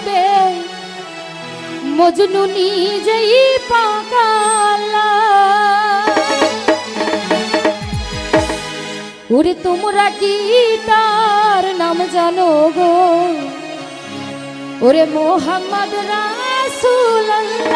যাবে মজনু নিজেই পাকালা ওরে তোমরা কি তার নাম জানো গো? ওরে মোহাম্মদ রাসুল্লাহ